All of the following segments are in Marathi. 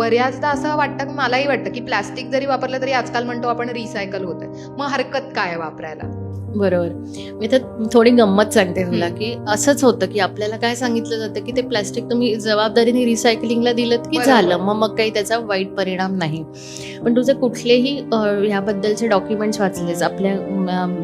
बऱ्याचदा असं वाटतं की मलाही वाटतं की प्लास्टिक जरी वापरलं तरी आजकाल म्हणतो आपण रिसायकल होत आहे मग हरकत काय वापरायला? बरोबर मी तर थोडी गंमत सांगते तुला. की असंच होतं की आपल्याला काय सांगितलं जातं की ते प्लॅस्टिक तुम्ही जबाबदारीने रिसायकलिंगला दिलं की. झालं मग मग काही त्याचा वाईट परिणाम नाही पण तुझे कुठलेही ह्याबद्दलचे डॉक्युमेंट्स वाचलेस आपल्या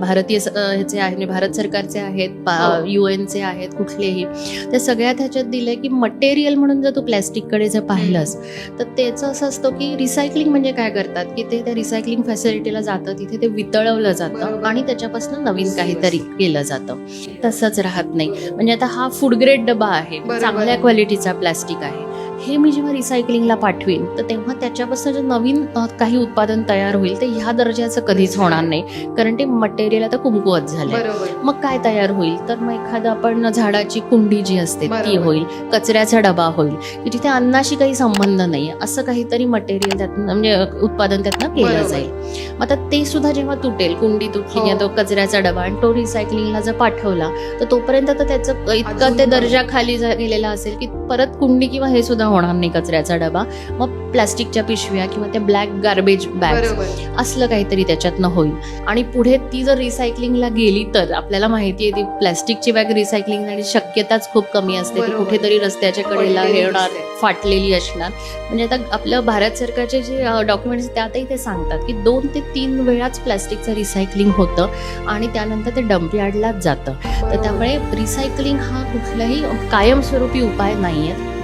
भारतीय ह्याचे आहे म्हणजे भारत सरकारचे आहेत हो. यू एनचे आहेत कुठलेही त्या सगळ्यात ह्याच्यात दिलंय की मटेरियल म्हणून जर तू प्लॅस्टिककडे जर पाहिलंस तर त्याचं असं असतं की रिसायकलिंग म्हणजे काय करतात की ते त्या रिसायकलिंग फॅसिलिटीला जातं तिथे ते वितळवलं जातं. आणि त्याच्यापासून नवीन काहीतरी केलं जातं. तसंच राहत नाही. म्हणजे आता हा फूड ग्रेड डबा आहे. चांगल्या क्वालिटीचा प्लास्टिक आहे. हे मी जेव्हा रिसायकलिंगला पाठवीन तर तेव्हा त्याच्यापासून जे नवीन काही उत्पादन तयार होईल ते ह्या दर्जाचं कधीच होणार नाही कारण ते मटेरियल आता झालंय बरोबर मग काय तयार होईल तर मग एखादं आपण झाडाची कुंडी जी असते ती. होईल कचऱ्याचा डबा होईल की जिथे अन्नाशी काही संबंध नाही असं काहीतरी मटेरियल त्यातनं म्हणजे उत्पादन त्यातनं केलं. जाईल मग आता ते सुद्धा जेव्हा तुटेल कुंडी तुटली हो. तो कचऱ्याचा डबा आणि तो रिसायकलिंगला जर पाठवला तर तोपर्यंत तर त्याचं इतका ते. दर्जा खाली गेलेला असेल की परत कुंडी किंवा हे सुद्धा होणार नाही कचऱ्याचा डबा. मग प्लास्टिकच्या पिशव्या किंवा त्या ब्लॅक गार्बेज बॅग असलं काहीतरी त्याच्यातनं होईल. आणि पुढे ती जर रिसायकलिंगला गेली तर आपल्याला माहिती आहे ती प्लॅस्टिकची बॅग रिसायकलिंग आणि शक्यताच खूप कमी असते. ती. कुठेतरी रस्त्याच्या कडेला हे असते. फाटलेली असणार. म्हणजे आता आपलं भारत सरकारचे जे डॉक्युमेंट्स त्यातही ते सांगतात की दोन ते तीन वेळाच प्लॅस्टिकचं रिसायकलिंग होतं आणि त्यानंतर ते डम्पयार्डलाच जातं. तर त्यामुळे रिसायकलिंग हा कुठलाही कायमस्वरूपी उपाय नाही आहे